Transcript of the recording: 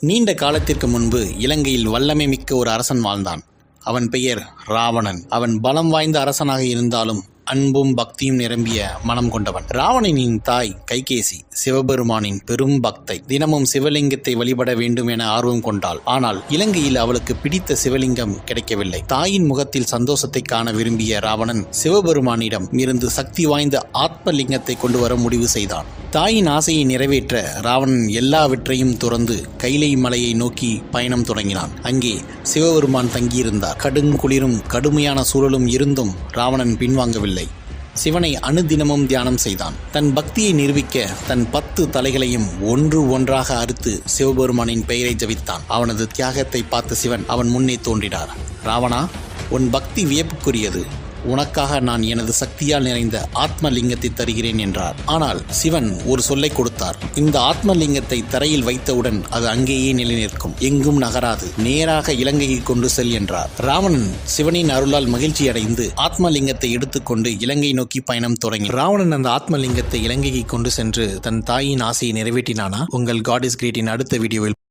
நீண்ட காலத்திற்கு முன்பு இலங்கையில் வல்லமை மிக்க ஒரு அரசன் வாழ்ந்தான். அவன் பெயர் ராவணன். அவன் பலம் வாய்ந்த அரசனாக இருந்தாலும் அன்பும் பக்தியும் நிரம்பிய மனம் கொண்டவன். ராவணனின் தாய் கைகேசி சிவபெருமானின் பெரும் பக்தை. தினமும் சிவலிங்கத்தை வழிபட வேண்டும் என ஆர்வம் கொண்டாள். ஆனால் இலங்கையில் அவளுக்கு பிடித்த சிவலிங்கம் கிடைக்கவில்லை. தாயின் முகத்தில் சந்தோஷத்தை காண விரும்பிய ராவணன் சிவபெருமானிடம் இருந்து சக்தி வாய்ந்த ஆத்மலிங்கத்தை கொண்டு வர முடிவு செய்தான். தாயின் ஆசையை நிறைவேற்ற ராவணன் எல்லாவற்றையும் துறந்து கைலை மலையை நோக்கி பயணம் தொடங்கினான். அங்கே சிவபெருமான் தங்கியிருந்தார். கடுங்குளிரும் கடுமையான சூழலும் இருந்தும் ராவணன் பின்வாங்கவில்லை. சிவனை அனுதினமும் தியானம் செய்தான். தன் பக்தியை நிரூபிக்க தன் பத்து தலைகளையும் ஒன்று ஒன்றாக அறுத்து சிவபெருமானின் பெயரை ஜபித்தான். அவனது தியாகத்தை பார்த்த சிவன் அவன் முன்னே தோன்றினார். ராவணா உன் பக்தி வியப்புக்குரியது. உனக்காக நான் எனது சக்தியால் நிறைந்த ஆத்மலிங்கத்தை தருகிறேன் என்றார். ஆனால் சிவன் ஒரு சொல்லை கொடுத்தார். இந்த ஆத்மலிங்கத்தை தரையில் வைத்தவுடன் அது அங்கேயே நிலைநிற்கும். எங்கும் நகராது. நேராக இலங்கையை கொண்டு செல் என்றார். ராவணன் சிவனின் அருளால் மகிழ்ச்சி அடைந்து ஆத்மலிங்கத்தை எடுத்துக்கொண்டு இலங்கை நோக்கி பயணம் தொடங்கி. ராவணன் அந்த ஆத்மலிங்கத்தை இலங்கைக்கு கொண்டு சென்று தன் தாயின் ஆசையை நிறைவேற்றினானா? உங்கள் காட் இஸ் கிரேட்டின் அடுத்த வீடியோவில்